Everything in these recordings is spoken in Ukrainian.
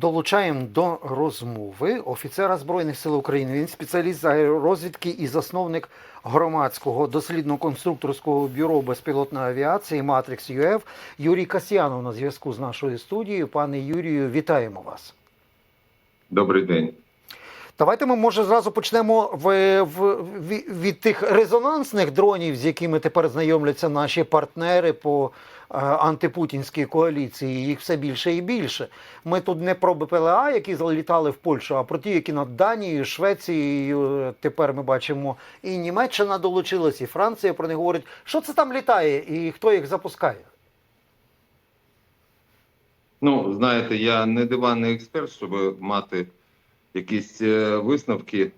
Долучаємо до розмови офіцера Збройних сил України. Він спеціаліст з аеророзвідки і засновник громадського дослідно-конструкторського бюро безпілотної авіації Матрикс ЮФ Юрій Касьянов на зв'язку з нашою студією. Пане Юрію, вітаємо вас. Добрий день. Давайте ми може зразу почнемо в, в, від тих резонансних дронів, з якими тепер знайомляться наші партнери по антипутінській коаліції. Їх все більше і більше. Ми тут не про БПЛА, які залітали в Польщу, а про ті, які над Данією, Швецією. е, Тепер ми бачимо, і Німеччина долучилась, і Франція про них говорить. Що це там літає, і хто їх запускає? Ну, знаєте, я не диванний експерт, щоб мати якісь е, висновки,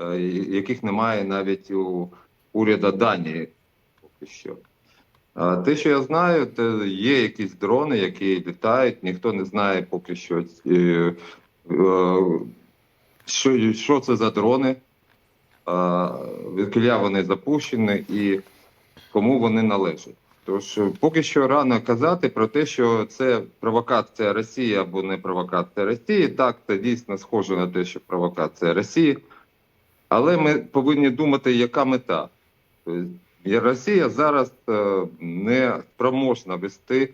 е, яких немає навіть у уряду Данії поки що. Те, що я знаю, то є якісь дрони, які літають. Ніхто не знає поки що, е, е, що, що це за дрони, відкіля вони запущені і кому вони належать. Тож е, поки що рано казати про те, що це провокація Росії або не провокація Росії. Так, це дійсно схоже на те, що провокація Росії. Але ми повинні думати, яка мета. І Росія зараз е, не спроможна вести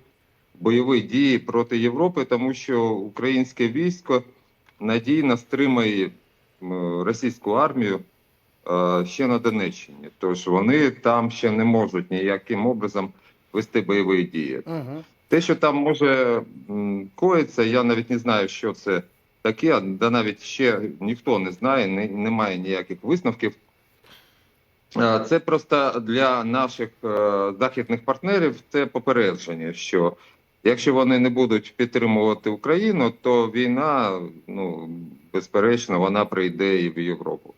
бойові дії проти Європи, тому що українське військо надійно стримає російську армію е, ще на Донеччині. Тож вони там ще не можуть ніяким образом вести бойові дії. Угу. Те, що там може коїться, я навіть не знаю, що це таке, да навіть ще ніхто не знає, не, немає ніяких висновків. Е, Це просто для наших е, західних партнерів це попередження, що якщо вони не будуть підтримувати Україну, то війна, ну безперечно, вона прийде і в Європу.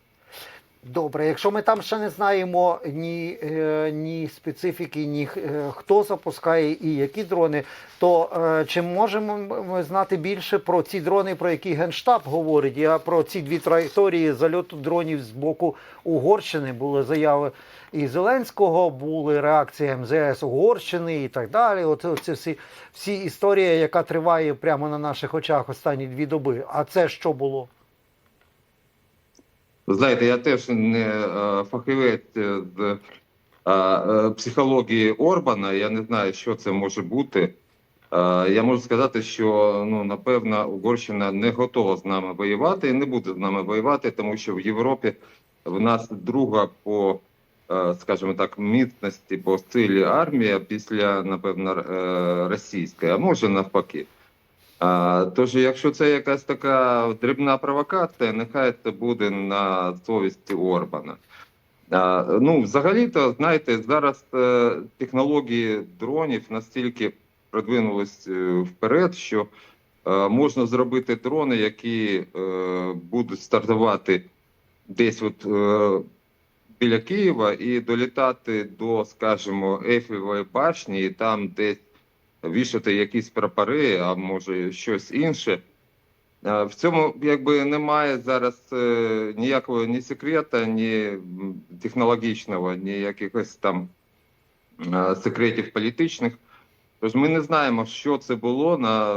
Добре, якщо ми там ще не знаємо ні, е, ні специфіки, ні е, хто запускає і які дрони, то е, чи можемо ми знати більше про ці дрони, про які Генштаб говорить? Я про ці дві траєкторії зальоту дронів з боку Угорщини були заяви і Зеленського, були реакції МЗС Угорщини і так далі. Оце, оце всі, всі історія, яка триває прямо на наших очах останні дві доби. А це що було? Знаєте, я теж не е, фахівець е, з е, психології Орбана. Я не знаю, що це може бути. Я можу сказати, що ну напевно Угорщина не готова з нами воювати і не буде з нами воювати, тому що в Європі в нас друга по, скажімо так, міцності по силі армія після напевно російської, а може навпаки. Тож, якщо це якась така дрібна провокація, нехай це буде на совісті Орбана. Ну, взагалі-то, знаєте, зараз е, технології дронів настільки продвинулись е, вперед, що е, можна зробити дрони, які будуть стартувати десь от, біля Києва і долітати до, скажімо, Ейфелевої башні, і там десь вішати якісь прапори, а може щось інше. Е, В цьому якби немає зараз е, ніякого ні секрета, ні технологічного, ні якихось там е, секретів політичних. Тож ми не знаємо, що це було на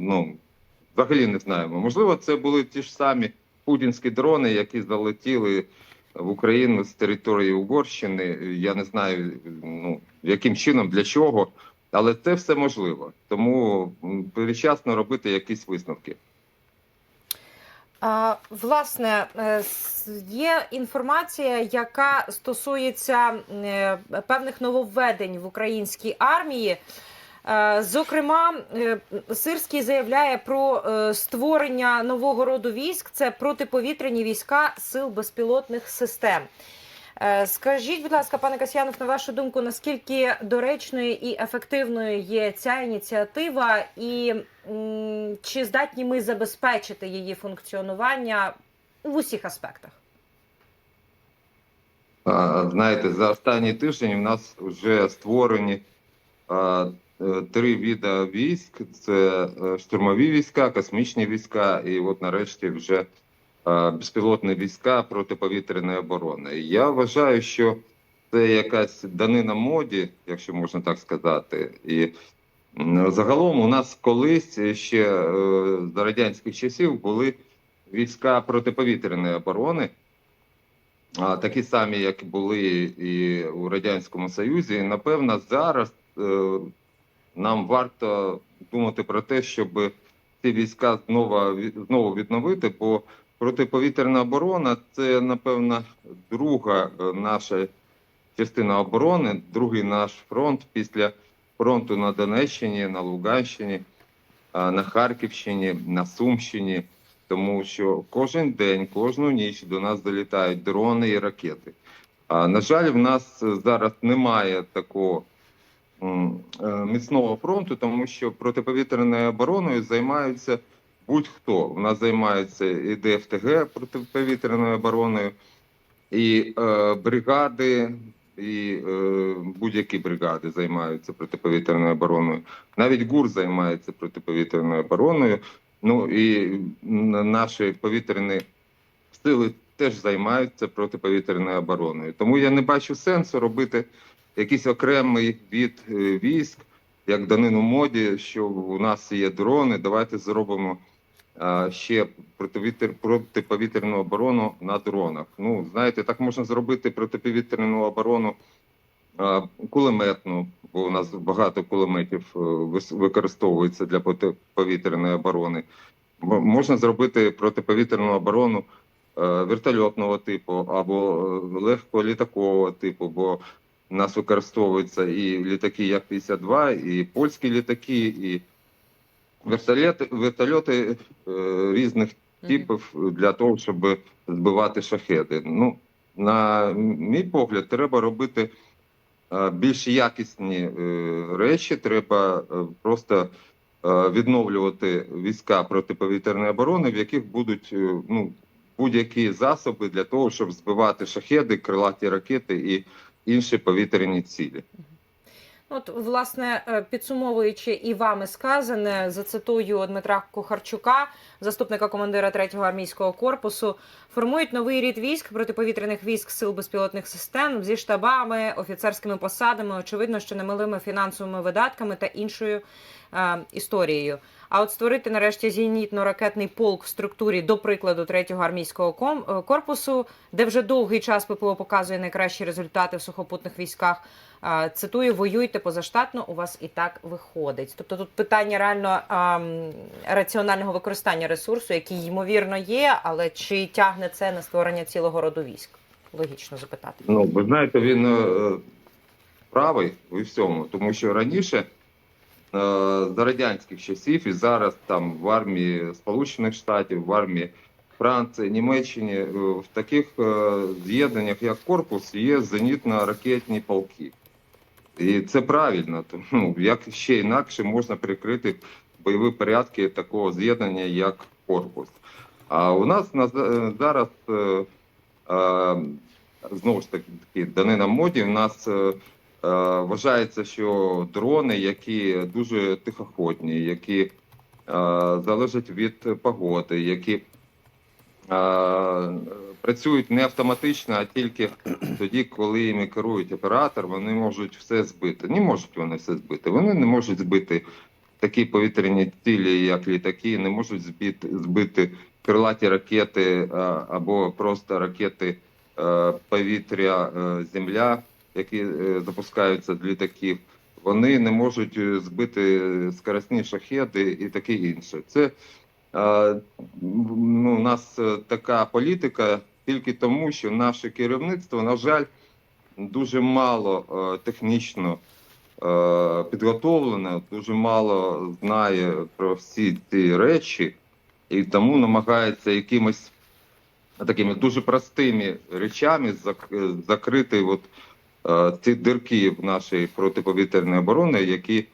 ну взагалі не знаємо. Можливо, це були ті ж самі путінські дрони, які залетіли в Україну з території Угорщини. Я не знаю, ну яким чином, для чого. Але це все можливо, тому м, передчасно робити якісь висновки. Власне, е, є інформація, яка стосується е, певних нововведень в українській армії. Е, Зокрема, Сирський заявляє про створення нового роду військ це протиповітряні війська сил безпілотних систем. Е, Скажіть, будь ласка, пане Касьянов, на вашу думку, наскільки доречною і ефективною є ця ініціатива, і чи здатні ми забезпечити її функціонування в усіх аспектах? Знаєте, за останні тиждень у нас вже створені е, три види військ: це е, штурмові війська, космічні війська, і от нарешті вже безпілотні війська протиповітряної оборони. Я вважаю, що це якась данина моді, якщо можна так сказати, і Загалом у нас колись ще е, за радянських часів були війська протиповітряної оборони, такі самі, як були і у Радянському Союзі. І, напевно, зараз е, нам варто думати про те, щоб ці війська знову, знову відновити, бо протиповітряна оборона це, напевно, друга е, наша частина оборони, другий наш фронт після фронту на Донеччині, на Луганщині, на Харківщині, на Сумщині, тому що кожен день, кожну ніч до нас долітають дрони і ракети. А, на жаль, в нас зараз немає такого е, міцного фронту, тому що протиповітряною обороною займаються будь-хто. У нас займаються і ДФТГ протиповітряною обороною, і е, бригади, і е, будь-які бригади займаються протиповітряною обороною. Навіть ГУР займається протиповітряною обороною. Ну і наші повітряні сили теж займаються протиповітряною обороною. Тому я не бачу сенсу робити якийсь окремий від е, військ, як данину моді, що у нас є дрони. Давайте зробимо ще протиповітряну оборону на дронах. Ну, знаєте, так можна зробити протиповітряну оборону кулеметну, бо у нас багато кулеметів е, використовується для протиповітряної оборони. Можна зробити протиповітряну оборону е, вертольотного типу або е, легколітакового типу, бо у нас використовуються і літаки Як-52, і польські літаки, і вертольоти, вертольоти е, різних типів для того, щоб збивати шахеди. Ну, на мій погляд, треба робити е, більш якісні е, речі. Треба е, просто е, відновлювати війська протиповітряної оборони, в яких будуть е, ну, будь-які засоби для того, щоб збивати шахеди, крилаті ракети і інші повітряні цілі. От, власне, е, підсумовуючи і вами сказане, зацитую Дмитра Кухарчука, заступника командира 3-го армійського корпусу, формують новий рід військ протиповітряних військ сил безпілотних систем зі штабами, офіцерськими посадами, очевидно, що немалими фінансовими видатками та іншою е, історією. А от створити нарешті зенітно-ракетний полк в структурі, до прикладу, 3-го армійського е, корпусу, де вже довгий час ППО показує найкращі результати в сухопутних військах. Цитую, воюйте позаштатно, у вас і так виходить. Тобто тут питання реально а, м, раціонального використання ресурсу, який ймовірно є, але чи тягне це на створення цілого роду військ? Логічно запитати. Ну, ви знаєте, він е, правий у всьому, тому що раніше е, за радянських часів і зараз там в армії Сполучених Штатів, в армії Франції, Німеччині, е, в таких е, з'єднаннях, як корпус, є зенітно-ракетні полки. І це правильно. Тому ну, як ще інакше можна прикрити бойові порядки такого з'єднання, як корпус. А у нас на зараз е, е, знову ж таки данина моді. У нас е, е, вважається, що дрони, які дуже тихоходні, які е, залежать від погоди, які е, працюють не автоматично, а тільки тоді, коли їми керують оператор, вони можуть все збити. Не можуть вони все збити. Вони не можуть збити такі повітряні цілі, як літаки, не можуть збити, збити крилаті ракети або просто ракети е, повітря, е, земля, які запускаються з літаків. Вони не можуть е, збити скоростні шахеди і таке інше. Це е, ну, у нас е, така політика тільки тому, що наше керівництво, на жаль, дуже мало технічно підготовлене, дуже мало знає про всі ці речі, і тому намагається якимось такими дуже простими речами закрити от, е, ці дирки в нашій протиповітряної оборони, які,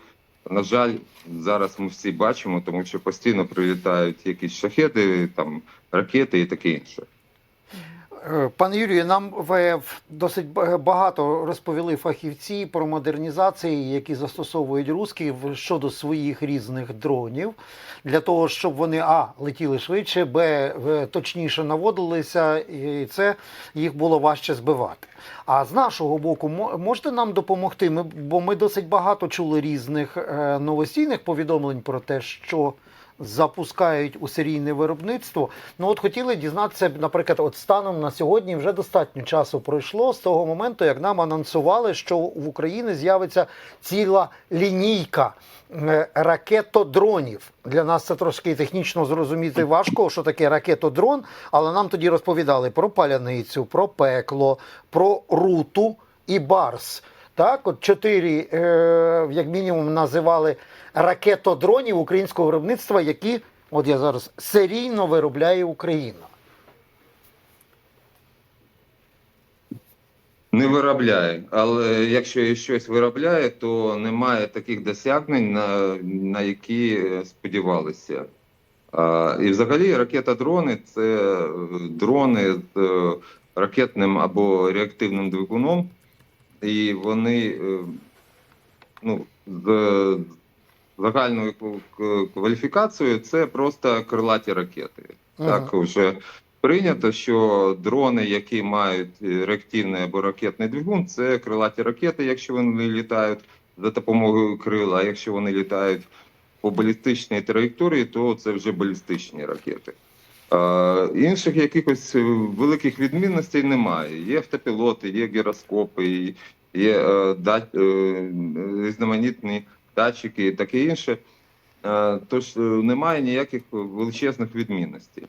на жаль, зараз ми всі бачимо, тому що постійно прилітають якісь шахеди, там ракети і таке інше. Е, Пане Юрію, нам досить багато розповіли фахівці про модернізації, які застосовують русські щодо своїх різних дронів, для того, щоб вони а летіли швидше, б точніше наводилися, і це їх було важче збивати. А з нашого боку, мо- можете нам допомогти? Ми, бо ми досить багато чули різних е, новостійних повідомлень про те, що запускають у серійне виробництво. Ну от хотіли дізнатися, наприклад, от станом на сьогодні вже достатньо часу пройшло з того моменту, як нам анонсували, що в Україні з'явиться ціла лінійка е, ракетодронів. Для нас це трошки технічно зрозуміти важко, що таке ракетодрон, але нам тоді розповідали про паляницю, про пекло, про руту і барс. Так, от чотири, е, як мінімум, називали ракетодронів українського виробництва, які, от я зараз серійно виробляє Україна. Не виробляє, але якщо щось виробляє, то немає таких досягнень, на, на які е, сподівалися. А, і взагалі ракета-дрони це дрони з е, ракетним або реактивним двигуном, і вони е, ну, з загальною кваліфікацією це просто крилаті ракети. Так вже прийнято, що дрони, які мають е, реактивний або ракетний двигун, це крилаті ракети, якщо вони літають за допомогою крила. А якщо вони літають по балістичній траєкторії, то це вже балістичні ракети. Е, інших якихось е, великих відмінностей немає. Є автопілоти, є гіроскопи, є е, різноманітні датчики і таке інше. Тож немає ніяких величезних відмінностей.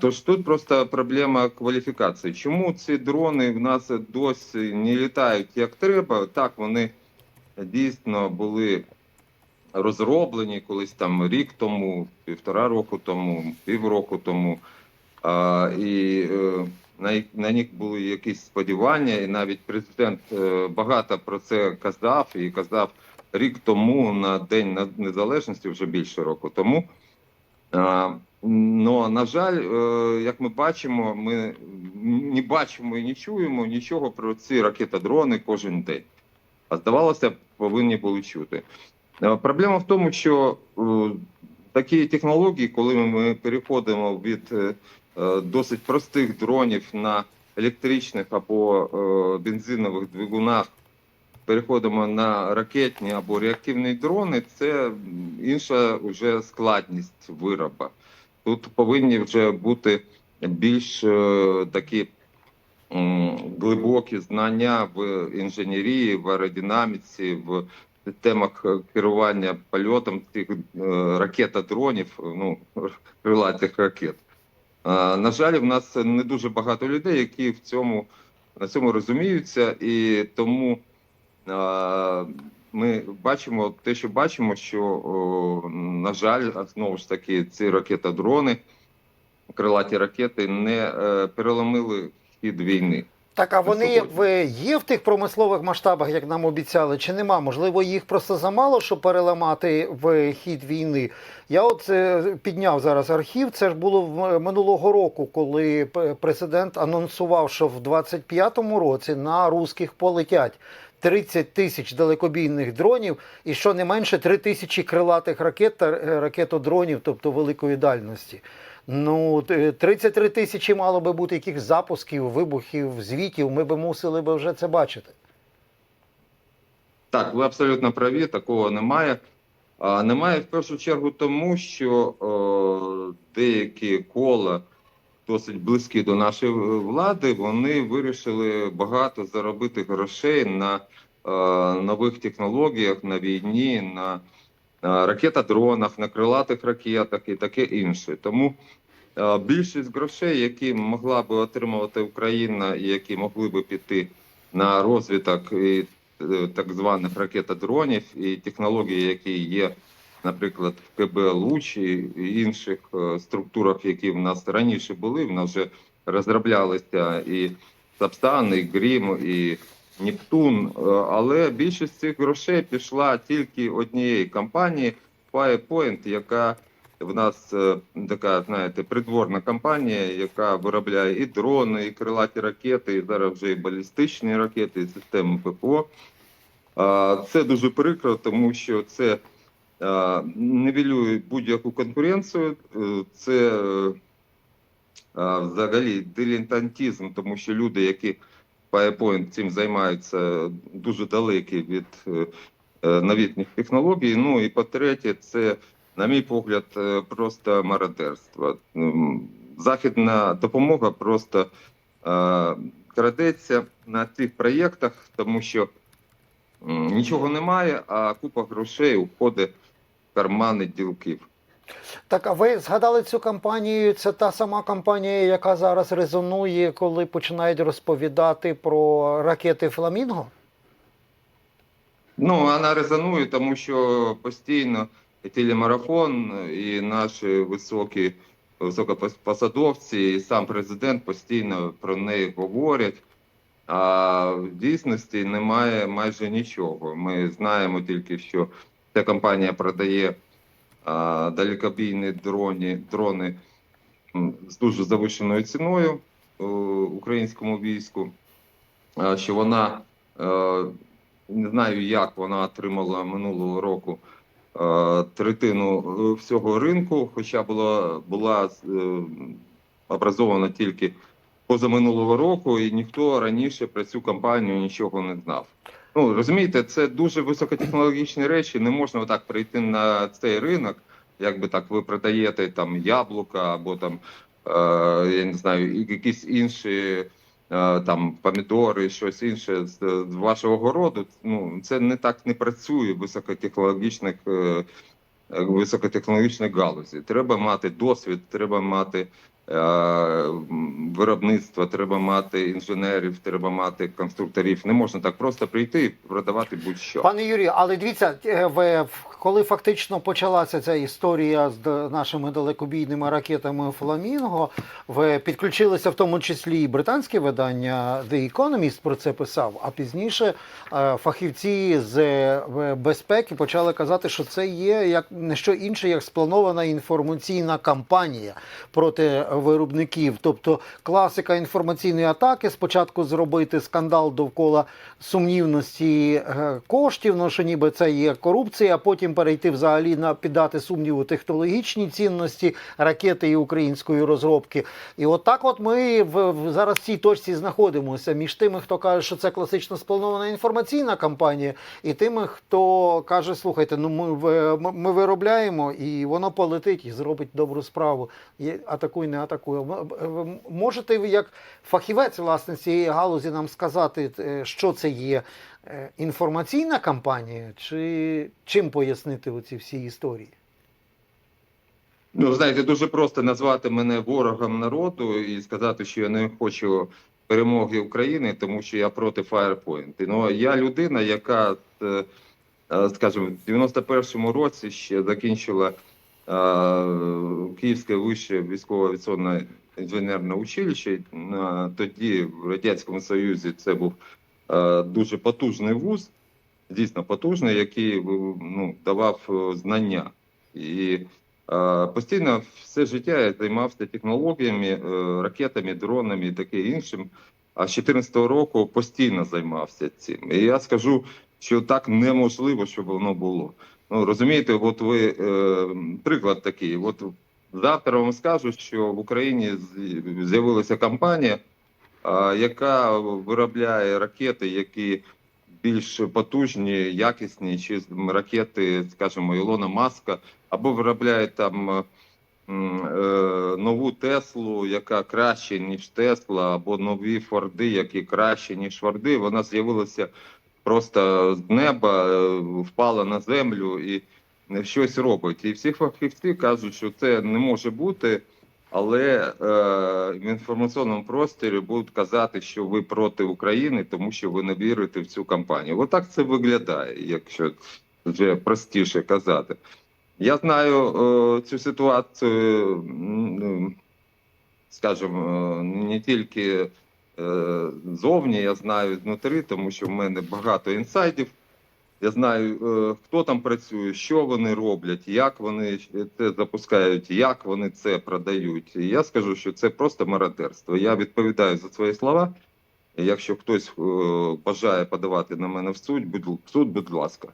Тож тут просто проблема кваліфікації. Чому ці дрони в нас досі не літають як треба? Так, вони дійсно були розроблені колись там рік тому, півтора року тому, півроку тому. А, і е, на, на них були якісь сподівання, і навіть президент е, багато про це казав і казав рік тому на День Незалежності, вже більше року тому. Но, на жаль, е, як ми бачимо, ми не бачимо і не чуємо нічого про ці ракетодрони кожен день. А здавалося, повинні були чути. Е, Проблема в тому, що е, такі технології, коли ми переходимо від е, досить простих дронів на електричних або бензинових двигунах, переходимо на ракетні або реактивні дрони, це інша вже складність вироба. Тут повинні вже бути більш такі глибокі знання в інженерії, в аеродинаміці, в системах е, керування польотом цих е, ракетодронів, ну, крилатих ракет. На жаль, в нас не дуже багато людей, які в цьому, на цьому розуміються, і тому ми бачимо те, що бачимо, що, на жаль, знову ж таки, ці ракетодрони, крилаті ракети не е, переломили хід війни. Так, а вони в, є в тих промислових масштабах, як нам обіцяли, чи нема? Можливо, їх просто замало, щоб переламати в хід війни. Я от е, підняв зараз архів. Це ж було в минулого року, коли президент анонсував, що в 25-му році на русських полетять 30 тисяч далекобійних дронів і що не менше 3 тисячі крилатих ракет та е, ракетодронів, тобто великої дальності. Ну, 33 тисячі мало би бути якихось запусків, вибухів, звітів. Ми би мусили би вже це бачити. Так, ви абсолютно праві, такого немає. А немає в першу чергу тому, що о, деякі кола досить близькі до нашої влади, вони вирішили багато заробити грошей на е, нових технологіях, на війні, на, на ракетодронах, на крилатих ракетах і таке інше. Тому е, більшість грошей, які могла би отримувати Україна і які могли би піти на розвиток і е, так званих ракетодронів і технології, які є, наприклад, в КБ Луч і інших е, структурах, які в нас раніше були, в нас вже розроблялися і Сапсан, і Грім, і Нептун. Е, Але більшість цих грошей пішла тільки однієї компанії Firepoint, яка В нас е, така, знаєте, придворна компанія, яка виробляє і дрони, і крилаті ракети, і зараз вже і балістичні ракети, і системи ППО. Це дуже прикро, тому що це а, нівелює будь-яку конкуренцію. Е, Це е, взагалі дилетантизм, тому що люди, які PowerPoint цим займаються, дуже далекі від е, е, новітніх технологій. Ну і по-третє, це, на мій погляд, е, просто мародерство. Західна допомога просто крадеться на цих проєктах, тому що нічого немає, а купа грошей уходить в кармани ділків. Так, а ви згадали цю кампанію? Це та сама кампанія, яка зараз резонує, коли починають розповідати про ракети Фламінго? Ну, вона резонує, тому що постійно і телемарафон, і наші високі високопосадовці, і сам президент постійно про неї говорять. А в дійсності немає майже нічого. Ми знаємо тільки, що ця компанія продає далекобійні дрони, дрони з дуже завищеною ціною е, українському війську, що вона е, не знаю, як вона отримала минулого року е, третину всього ринку, хоча була, була образована тільки позаминулого року, і ніхто раніше про цю компанію нічого не знав. Ну розумієте, це дуже високотехнологічні речі. Не можна отак прийти на цей ринок, якби так ви продаєте там яблука або там е, я не знаю, якісь інші е, там помідори, щось інше з, вашого городу. Ну це не так не працює в високотехнологічних е, високотехнологічних галузі. Треба мати досвід, треба мати е, м, виробництво, треба мати інженерів, треба мати конструкторів. Не можна так просто прийти і продавати будь-що. Пане Юрію, але дивіться, е, коли фактично почалася ця історія з нашими далекобійними ракетами Фламінго, підключилися в тому числі і британське видання The Economist про це писав. А пізніше е, фахівці з е, безпеки почали казати, що це є як не що інше, як спланована інформаційна кампанія проти виробників. Тобто класика інформаційної атаки спочатку зробити скандал довкола сумнівності е, коштів, ну що ніби це є корупція, а потім перейти взагалі на піддати сумніву технологічні цінності ракети і української розробки. І от так от ми в, в зараз в цій точці знаходимося між тими, хто каже, що це класично спланована інформаційна кампанія, і тими, хто каже, слухайте, ну ми, ми, ми виробляємо і воно полетить і зробить добру справу. Атакуй, не атакуй. Ви- ви Можете ви як фахівець власне цієї галузі нам сказати, е, що це є е, інформаційна кампанія, чи чим пояснити оці всі історії? Ну, знаєте, дуже просто назвати мене ворогом народу і сказати, що я не хочу перемоги України, тому що я проти Firepoint. Ну, я людина, яка, е, е, скажімо, в 91-му році ще закінчила е, Київське вище військово-авіаційне інженерне училище. Е, Тоді в Радянському Союзі це був е, дуже потужний вуз, дійсно потужний, який е, ну, давав е, знання. І Е, Постійно все життя я займався технологіями, е, ракетами, дронами і таке іншим. А з 2014 року постійно займався цим. І я скажу, що так неможливо, щоб воно було. Ну розумієте, от ви е, приклад такий. От завтра вам скажуть, що в Україні з'явилася компанія, а, яка виробляє ракети, які більш потужні, якісні, чи ракети, скажімо, Ілона Маска, або виробляє там е, е, нову Теслу, яка краще, ніж Тесла, або нові Форди, які краще, ніж Форди. Вона з'явилася просто з неба, е, впала на землю і щось робить. І всі фахівці кажуть, що це не може бути. Але е, в інформаційному просторі будуть казати, що ви проти України, тому що ви не вірите в цю кампанію. Отак це виглядає, якщо вже простіше казати. Я знаю е, цю ситуацію, ну, скажімо, не тільки зовні, я знаю знутрі, тому що в мене багато інсайдів Я знаю, е, хто там працює, що вони роблять, як вони це запускають, як вони це продають. І я скажу, що це просто мародерство. Я відповідаю за свої слова. Якщо хтось е, бажає подавати на мене в суд, будь суд, будь ласка.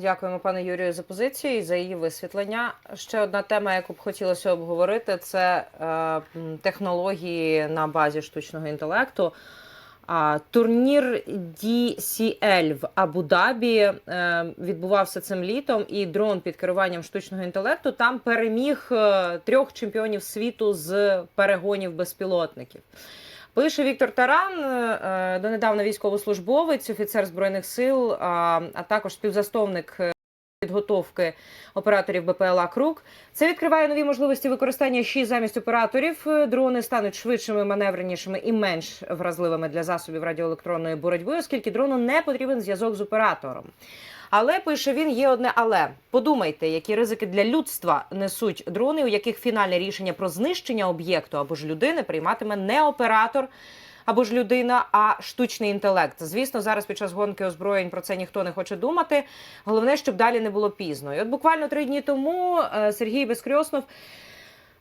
Дякуємо, пане Юрію, за позицію і за її висвітлення. Ще одна тема, яку б хотілося обговорити, це е, технології на базі штучного інтелекту. Турнір DCL в Абу-Дабі е, відбувався цим літом, і дрон під керуванням штучного інтелекту там переміг е, трьох чемпіонів світу з перегонів безпілотників. Пише Віктор Таран, е, донедавна військовослужбовець, офіцер збройних сил, а, також співзасновник е, підготовки операторів БПЛА Крук. Це відкриває нові можливості використання ЩІ замість операторів. Е, Дрони стануть швидшими, маневренішими і менш вразливими для засобів радіоелектронної боротьби, оскільки дрону не потрібен зв'язок з оператором. Але пише він, є одне але. Подумайте, які ризики для людства несуть дрони, у яких фінальне рішення про знищення об'єкту або ж людини прийматиме не оператор. Або ж людина, а штучний інтелект. Звісно, зараз під час гонки озброєнь про це ніхто не хоче думати. Головне, щоб далі не було пізно. І от буквально три дні тому е, Сергій Безкрьоснов,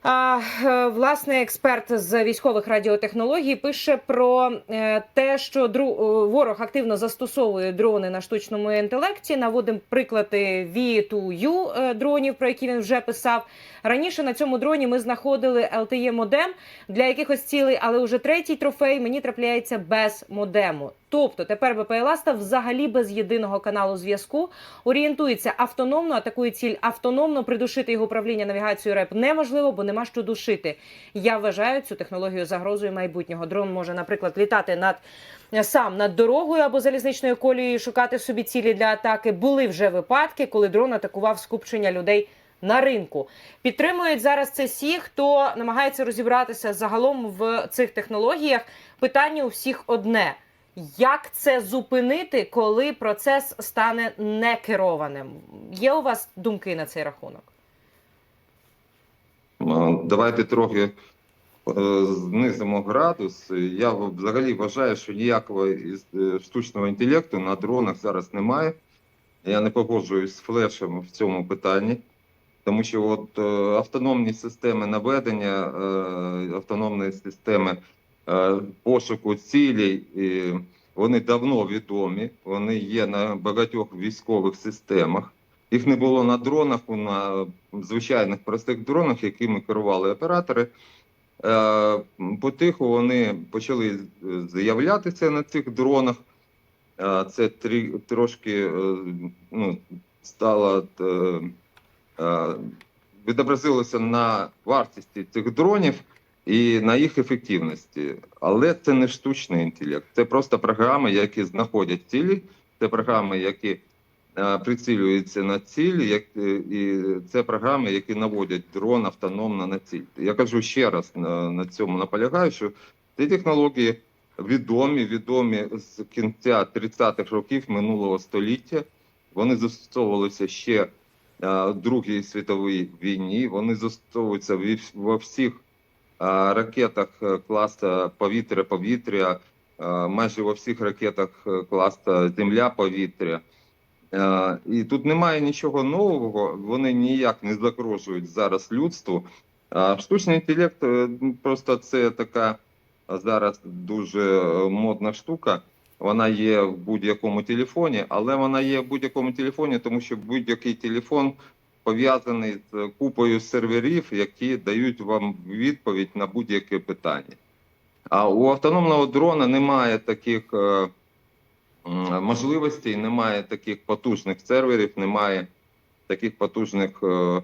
а, е, власне, експерт з військових радіотехнологій, пише про е, те, що е, ворог активно застосовує дрони на штучному інтелекті. Наводимо приклади V2U е, дронів, про які він вже писав. Раніше на цьому дроні ми знаходили LTE модем для якихось цілей, але уже третій трофей мені трапляється без модему. Тобто тепер БПЛА взагалі без єдиного каналу зв'язку, орієнтується автономно, атакує ціль автономно. Придушити його управління навігацією РЕП неможливо, бо нема що душити. Я вважаю цю технологію загрозою майбутнього. Дрон може, наприклад, літати над сам над дорогою або залізничною колією, шукати собі цілі для атаки. Були вже випадки, коли дрон атакував скупчення людей. На ринку підтримують зараз це всі, хто намагається розібратися загалом в цих технологіях. Питання у всіх одне: як це зупинити, коли процес стане некерованим? Є у вас думки на цей рахунок? Е, Давайте трохи е, знизимо градус. Я взагалі вважаю, що ніякого е, штучного інтелекту на дронах зараз немає. Я не погоджуюсь з флешем в цьому питанні, тому що от автономні системи наведення, автономні системи пошуку цілей, е, вони давно відомі. Вони є на багатьох військових системах. Їх не було на дронах, на звичайних простих дронах, якими керували оператори. Е, Потиху вони почали з'являтися на цих дронах. Е, Це трі- трошки е, ну, стало е, е, відобразилося на вартості цих дронів і на їх ефективності. Але це не штучний інтелект, це просто програми, які знаходять цілі, це програми, які е, прицілюються на ціль, як, е, і це програми, які наводять дрон автономно на ціль. Я кажу ще раз на, на цьому наполягаю, що ці технології відомі, відомі з кінця 30-х років минулого століття. Вони застосовувалися ще е, в Другій світовій війні. Вони застосовуються ві- во всіх ракетах е, повітря-повітря, е, майже во всіх ракетах е, земля-повітря. Е, І тут немає нічого нового, вони ніяк не загрожують зараз людству. Штучний інтелект е, просто це така зараз дуже е, модна штука. Вона є в будь-якому телефоні, але вона є в будь-якому телефоні, тому що будь-який телефон пов'язаний з купою серверів, які дають вам відповідь на будь-яке питання. А у автономного дрона немає таких е, можливостей, немає таких потужних серверів, немає таких потужних е,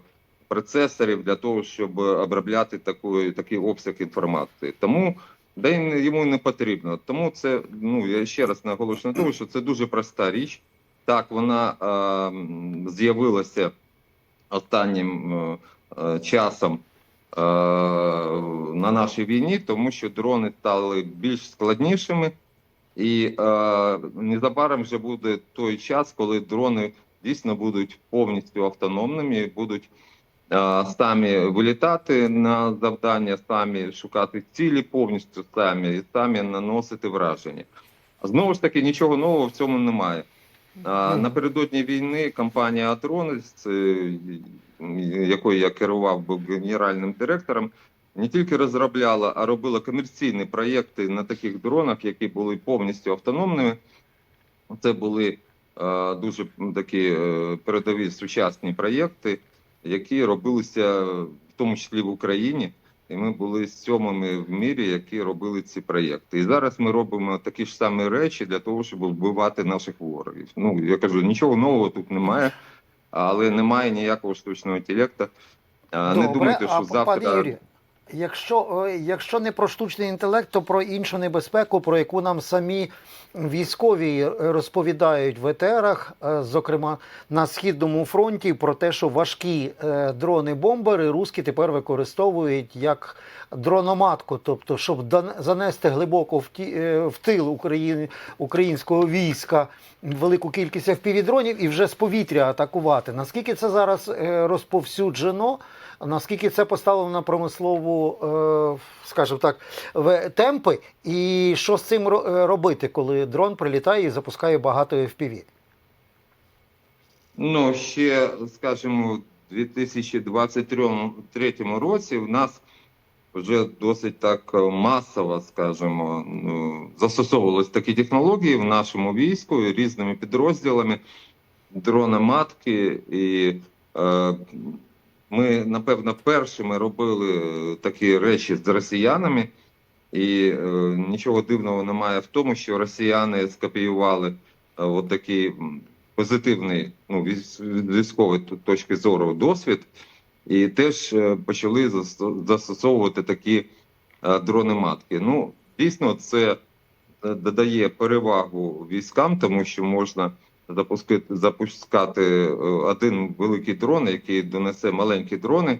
процесорів для того, щоб обробляти таку, такий обсяг інформації. Тому не- йому не потрібно. Тому це, ну я ще раз наголошую на тому, що це дуже проста річ. Так, вона е, з'явилася останнім е, е, часом е, на нашій війні, тому що дрони стали більш складнішими, і незабаром вже буде той час, коли дрони дійсно будуть повністю автономними, будуть самі вилітати на завдання, самі шукати цілі повністю самі і самі наносити враження. Знову ж таки, нічого нового в цьому немає. Мгм. напередодні війни компанія Атронис, якою я керував, був генеральним директором, не тільки розробляла, а робила комерційні проєкти на таких дронах, які були повністю автономними. Це були е, дуже такі е, передові сучасні проєкти, які робилися в тому числі в Україні. І ми були сьомими в мірі, які робили ці проєкти. І зараз ми робимо такі ж самі речі для того, щоб вбивати наших ворогів. Ну я кажу, нічого нового тут немає, але немає ніякого штучного інтелекту. Не думайте, що а, завтра пане Юрію, якщо, е, якщо не про штучний інтелект, то про іншу небезпеку, про яку нам самі військові розповідають в етерах, е, зокрема на східному фронті, про те, що важкі е, дрони-бомбери руски тепер використовують як дрономатку, тобто, щоб занести глибоко в, ті, в тил України, українського війська велику кількість FPV-дронів і вже з повітря атакувати. Наскільки це зараз розповсюджено? Наскільки це поставлено на промислову, е, скажімо так, темпи, і що з цим е, робити, коли дрон прилітає і запускає багато FPV? Ну, ще, скажімо, у 2023 році в нас вже досить так масово, скажімо, ну, застосовувалися такі технології в нашому війську різними підрозділами дрона-матки. І е, ми, напевно, першими робили е, такі речі з росіянами. І е, нічого дивного немає в тому, що росіяни скопіювали е, от такий позитивний, ну, військової точки зору досвід, і теж е, почали застосовувати такі е, дрони-матки. Ну, дійсно, це е, додає перевагу військам, тому що можна запускати, запускати е, один великий дрон, який донесе маленькі дрони,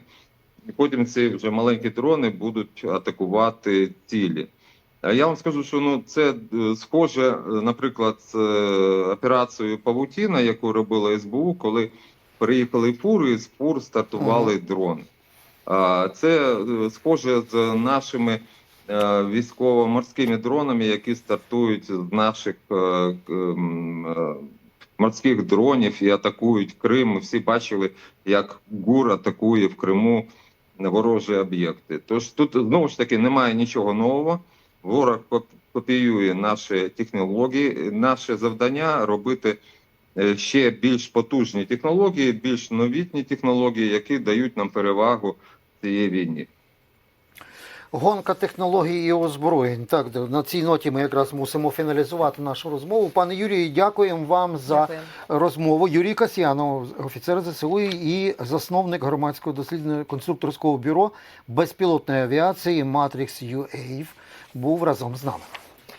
і потім ці вже маленькі дрони будуть атакувати цілі. А я вам скажу, що ну це е, схоже, е, наприклад, з операцією Павутіна, яку робила СБУ, коли приїхали фури, і з фур стартували дрони. А це схоже з нашими військово-морськими дронами, які стартують з наших морських дронів і атакують Крим. Ми всі бачили, як ГУР атакує в Криму ворожі об'єкти. Тож тут знову ж таки немає нічого нового. Ворог коп- копіює наші технології. Наше завдання робити е, ще більш потужні технології, більш новітні технології, які дають нам перевагу цій війні. Гонка технологій і озброєнь. Так, на цій ноті ми якраз мусимо фіналізувати нашу розмову. Пане Юрію, дякуємо вам за Дякую. розмову. Юрій Касьянов, офіцер ЗСУ і засновник громадського дослідного конструкторського бюро безпілотної авіації Matrix UAV, був разом з нами.